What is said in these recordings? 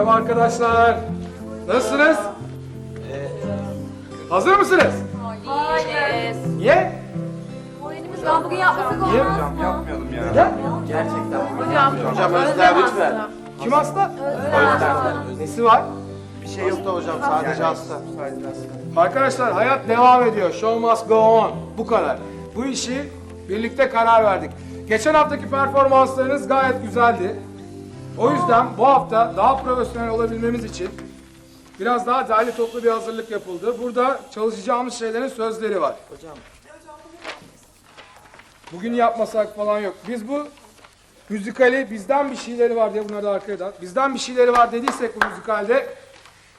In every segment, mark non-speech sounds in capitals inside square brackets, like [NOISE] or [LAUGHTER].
Merhaba arkadaşlar. Nasılsınız? Hazır mısınız? Hayır. Niye? Daha bugün yapmasak olmaz Niye? mı? Yapmayalım ya. Neden? Hocam. Hocam Özlem lütfen. Kim hasta? Özlem. Nesi var? Bir şey yok da hocam sadece hasta. Arkadaşlar hayat devam ediyor. Show must go on. Bu kadar. Bu işi birlikte karar verdik. Geçen haftaki performanslarınız gayet güzeldi. O yüzden bu hafta daha profesyonel olabilmemiz için biraz daha derli toplu bir hazırlık yapıldı. Burada çalışacağımız şeylerin sözleri var. Hocam. Bugün yapmasak falan yok. Biz bu müzikali bizden bir şeyleri var diye bunları da arkaya da. Bizden bir şeyleri var dediysek bu müzikalde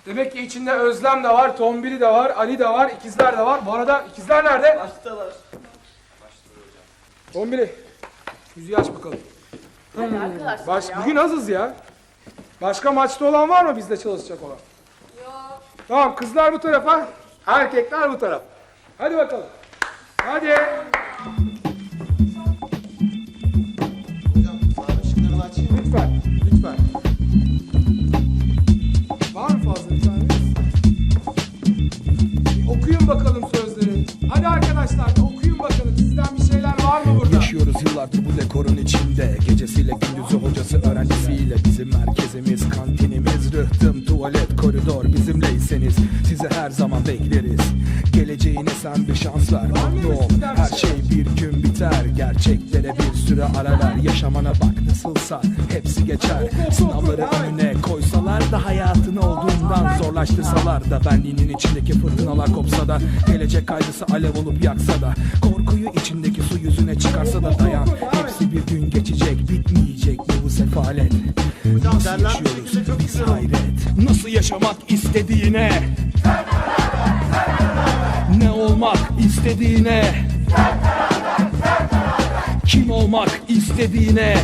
demek ki içinde Özlem de var, Tombili de var, Ali de var, ikizler de var. Bu arada ikizler nerede? Hastalar. Tombili. Müziği aç bakalım. Hadi arkadaşlar Baş, ya. bugün azız ya. Başka maçta olan var mı bizde çalışacak olan? Yok. Tamam kızlar bu tarafa, erkekler bu taraf. Hadi bakalım. Hadi. Hocam açayım mı? Lütfen, lütfen. Var mı fazla bir tane? Bir okuyun bakalım sözleri. Hadi arkadaşlar okuyun bakalım. Sizden bir şeyler var mı burada? Yaşıyoruz yıllardır bu dekorun içinde Gündüzü hocası öğrencisiyle Bizim merkezimiz. Kantinimiz Rıhtım tuvalet koridor bizimleyseniz Sizi her zaman bekleriz. Geleceğine sen bir şans ver Mutlu ol her şey bir gün biter. Gerçeklere bir süre ara ver Yaşamana bak nasılsa hepsi geçer. Sınavları önüne koysalar da Hayatın olduğundan zorlaştırsalar da Benliğinin içindeki fırtınalar kopsa da Gelecek kaygısı alev olup yaksa da Korkuyu içindeki su yüzüne çıkarsa da dayan istediğine. Ne olmak istediğine. Kim olmak istediğine.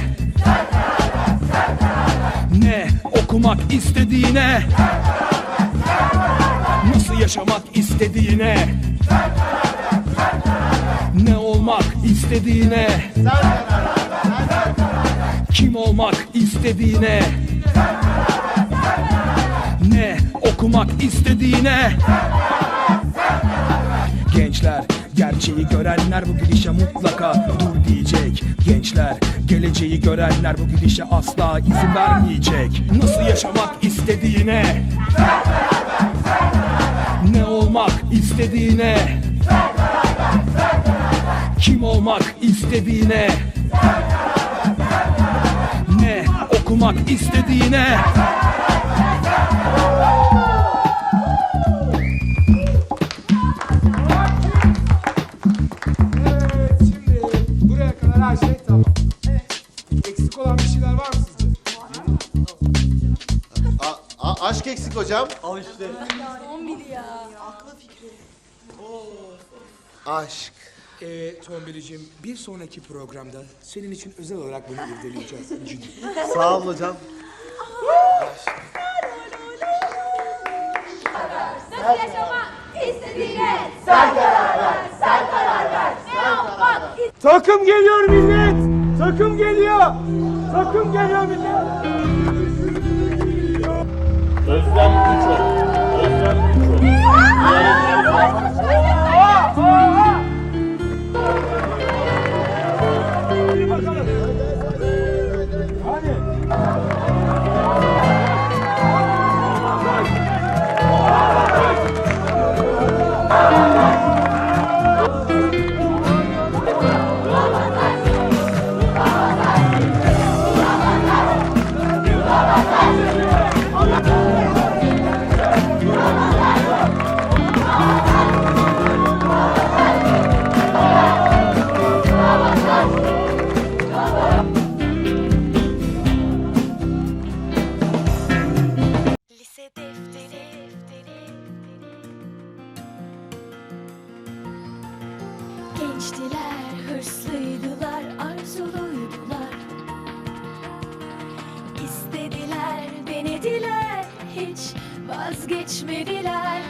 Ne okumak istediğine. Nasıl yaşamak istediğine. Ne olmak istediğine. Kim olmak istediğine. Ne okumak istediğine. Gençler gerçeği görenler bu gidişe mutlaka dur diyecek. Gençler geleceği görenler bu gidişe asla izin vermeyecek. Nasıl yaşamak istediğine. Ne olmak istediğine. Kim olmak istediğine. Ne okumak istediğine her şey tamam. Eksik olan bir şeyler var mı sizce? A- a- aşk eksik hocam. Aşk. Ee, Tombilicim bir sonraki programda senin için özel olarak bunu irdeleyeceğiz. Ciddi. [LAUGHS] Sağ ol hocam. Nasıl yaşamak istediğine sen karar ver, sen karar ver. Ne yapmak Takım geliyor millet! Takım geliyor! Takım geliyor millet! Özlem Gençtiler, hırslıydılar, hiç vazgeçmediler.